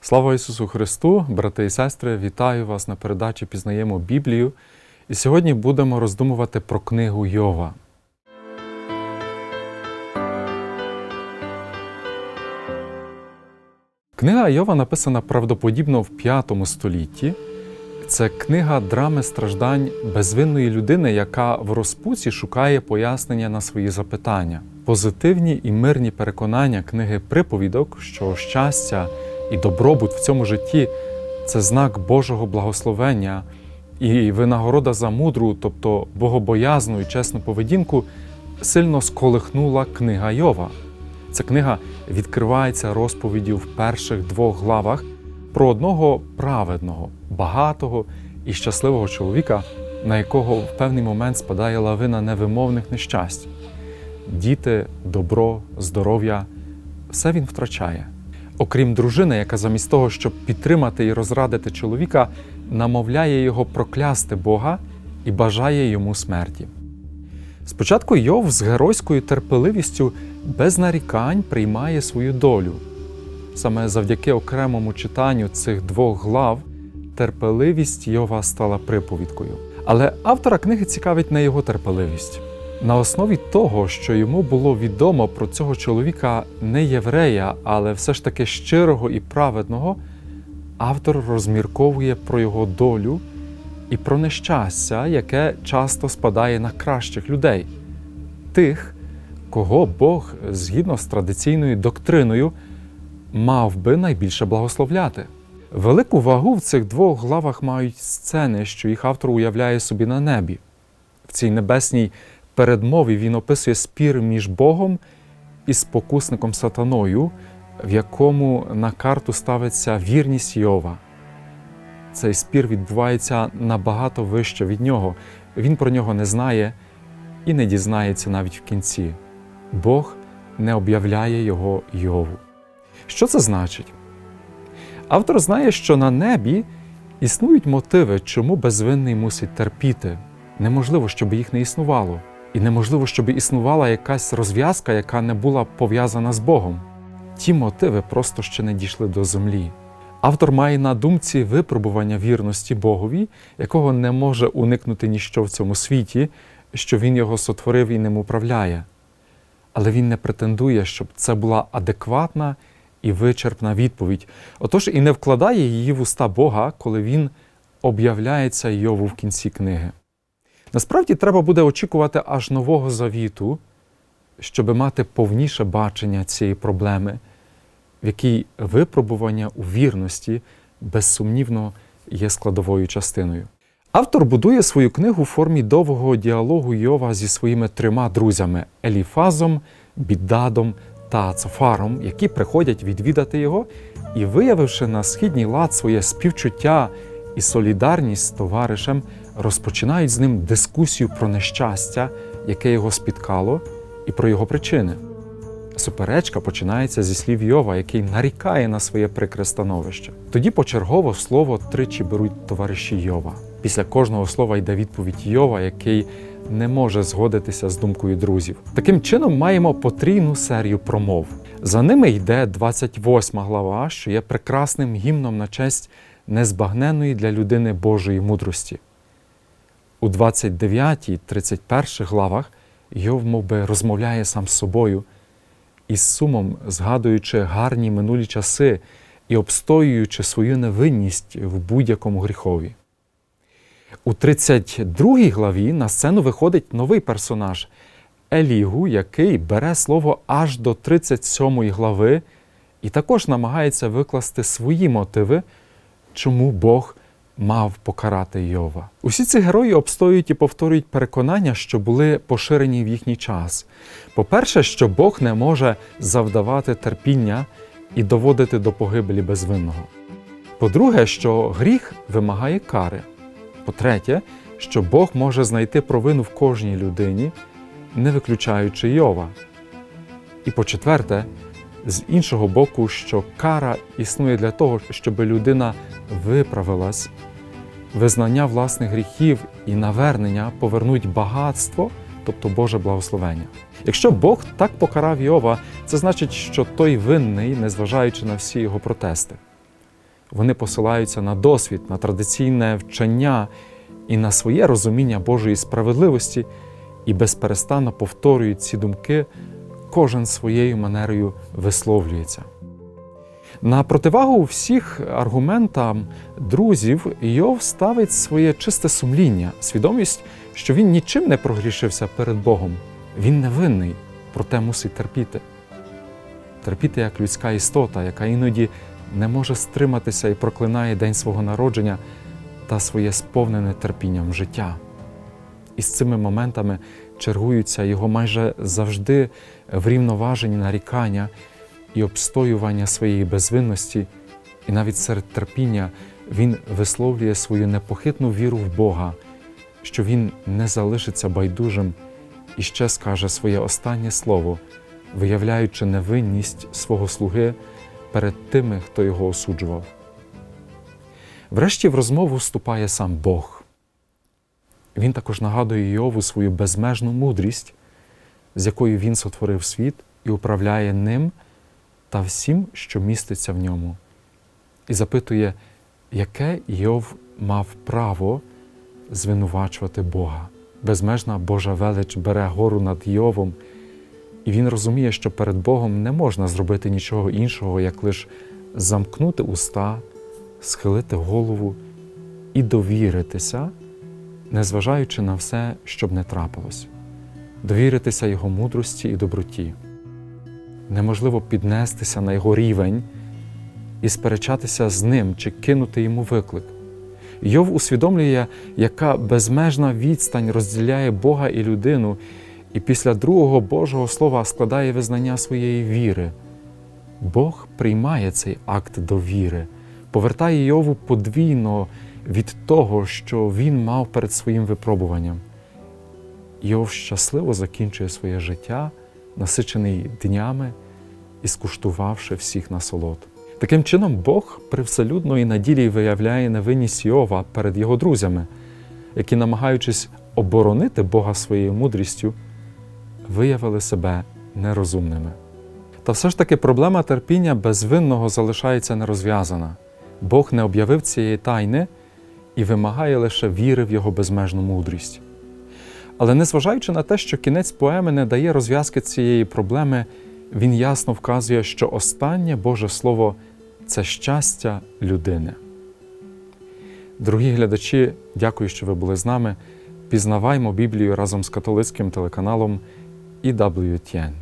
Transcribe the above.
Слава Ісусу Христу, брати і сестри, вітаю вас на передачі Пізнаємо Біблію. І сьогодні будемо роздумувати про книгу Йова. Книга Йова написана правдоподібно в V столітті. Це книга драми страждань безвинної людини, яка в розпуці шукає пояснення на свої запитання. Позитивні і мирні переконання книги приповідок, що щастя і добробут в цьому житті це знак Божого благословення і винагорода за мудру, тобто богобоязну і чесну поведінку, сильно сколихнула книга Йова. Ця книга відкривається розповіддю в перших двох главах про одного праведного, багатого і щасливого чоловіка, на якого в певний момент спадає лавина невимовних нещасть. Діти, добро, здоров'я все він втрачає. Окрім дружини, яка замість того, щоб підтримати і розрадити чоловіка, намовляє його проклясти Бога і бажає йому смерті. Спочатку Йов з геройською терпеливістю без нарікань приймає свою долю. Саме завдяки окремому читанню цих двох глав терпеливість Йова стала приповідкою. Але автора книги цікавить не його терпеливість. На основі того, що йому було відомо про цього чоловіка не єврея, але все ж таки щирого і праведного, автор розмірковує про його долю і про нещастя, яке часто спадає на кращих людей, тих, кого Бог, згідно з традиційною доктриною, мав би найбільше благословляти. Велику вагу в цих двох главах мають сцени, що їх автор уявляє собі на небі. В цій небесній передмові він описує спір між Богом і спокусником сатаною, в якому на карту ставиться вірність Йова. Цей спір відбувається набагато вище від нього. Він про нього не знає і не дізнається навіть в кінці. Бог не об'являє його Йову. Що це значить? Автор знає, що на небі існують мотиви, чому безвинний мусить терпіти. Неможливо, щоб їх не існувало. І неможливо, щоб існувала якась розв'язка, яка не була пов'язана з Богом. Ті мотиви просто ще не дійшли до землі. Автор має на думці випробування вірності Богові, якого не може уникнути ніщо в цьому світі, що він його сотворив і ним управляє. Але він не претендує, щоб це була адекватна і вичерпна відповідь. Отож і не вкладає її в уста Бога, коли він об'являється Йову в кінці книги. Насправді треба буде очікувати аж нового завіту, щоб мати повніше бачення цієї проблеми, в якій випробування у вірності безсумнівно є складовою частиною. Автор будує свою книгу в формі довгого діалогу Йова зі своїми трьома друзями Еліфазом, Біддадом та Цофаром, які приходять відвідати його і, виявивши на східній лад своє співчуття і солідарність з товаришем, розпочинають з ним дискусію про нещастя, яке його спіткало, і про його причини. Суперечка починається зі слів Йова, який нарікає на своє прикре становище. Тоді почергово слово тричі беруть товариші Йова. Після кожного слова йде відповідь Йова, який не може згодитися з думкою друзів. Таким чином маємо потрійну серію промов. За ними йде 28 глава, що є прекрасним гімном на честь незбагненної для людини Божої мудрості. У 29, 31 главах Йов мовби розмовляє сам з собою із сумом згадуючи гарні минулі часи і обстоюючи свою невинність в будь-якому гріхові. У 32 главі на сцену виходить новий персонаж Елігу, який бере слово аж до 37 глави і також намагається викласти свої мотиви, чому Бог мав покарати Йова. Усі ці герої обстоюють і повторюють переконання, що були поширені в їхній час. По-перше, що Бог не може завдавати терпіння і доводити до погибелі безвинного. По-друге, що гріх вимагає кари. По-третє, що Бог може знайти провину в кожній людині, не виключаючи Йова. І по-четверте, з іншого боку, що кара існує для того, щоб людина виправилась, визнання власних гріхів і навернення повернуть багатство, тобто Боже благословення. Якщо Бог так покарав Йова, це значить, що той винний, незважаючи на всі його протести. Вони посилаються на досвід, на традиційне вчення і на своє розуміння Божої справедливості і безперестанно повторюють ці думки, кожен своєю манерою висловлюється. На противагу всіх аргументам друзів Йов ставить своє чисте сумління, свідомість, що він нічим не прогрішився перед Богом. Він невинний, проте мусить терпіти. Терпіти як людська істота, яка іноді не може стриматися і проклинає день свого народження та своє сповнене терпінням життя. І з цими моментами чергуються його майже завжди врівноважені нарікання і обстоювання своєї безвинності, і навіть серед терпіння він висловлює свою непохитну віру в Бога, що він не залишиться байдужим і ще скаже своє останнє слово, виявляючи невинність свого слуги перед тими, хто його осуджував. Врешті в розмову вступає сам Бог. Він також нагадує Йову свою безмежну мудрість, з якою він сотворив світ і управляє ним та всім, що міститься в ньому, і запитує, яке Йов мав право звинувачувати Бога. Безмежна Божа велич бере гору над Йовом, і він розуміє, що перед Богом не можна зробити нічого іншого, як лише замкнути уста, схилити голову і довіритися, незважаючи на все, що б не трапилось, довіритися Його мудрості і доброті. Неможливо піднестися на його рівень і сперечатися з ним чи кинути йому виклик. Йов усвідомлює, яка безмежна відстань розділяє Бога і людину, і після другого Божого Слова складає визнання своєї віри. Бог приймає цей акт довіри, повертає Йову подвійно від того, що він мав перед своїм випробуванням. Йов щасливо закінчує своє життя, насичений днями і скуштувавши всіх насолод. Таким чином, Бог привселюдно і на ділі виявляє невинність Йова перед його друзями, які, намагаючись оборонити Бога своєю мудрістю, виявили себе нерозумними. Та все ж таки проблема терпіння безвинного залишається нерозв'язана. Бог не об'явив цієї тайни і вимагає лише віри в його безмежну мудрість. Але незважаючи на те, що кінець поеми не дає розв'язки цієї проблеми, він ясно вказує, що останнє Боже Слово це щастя людини. Дорогі глядачі, дякую, що ви були з нами. Пізнаваймо Біблію разом з католицьким телеканалом EWTN.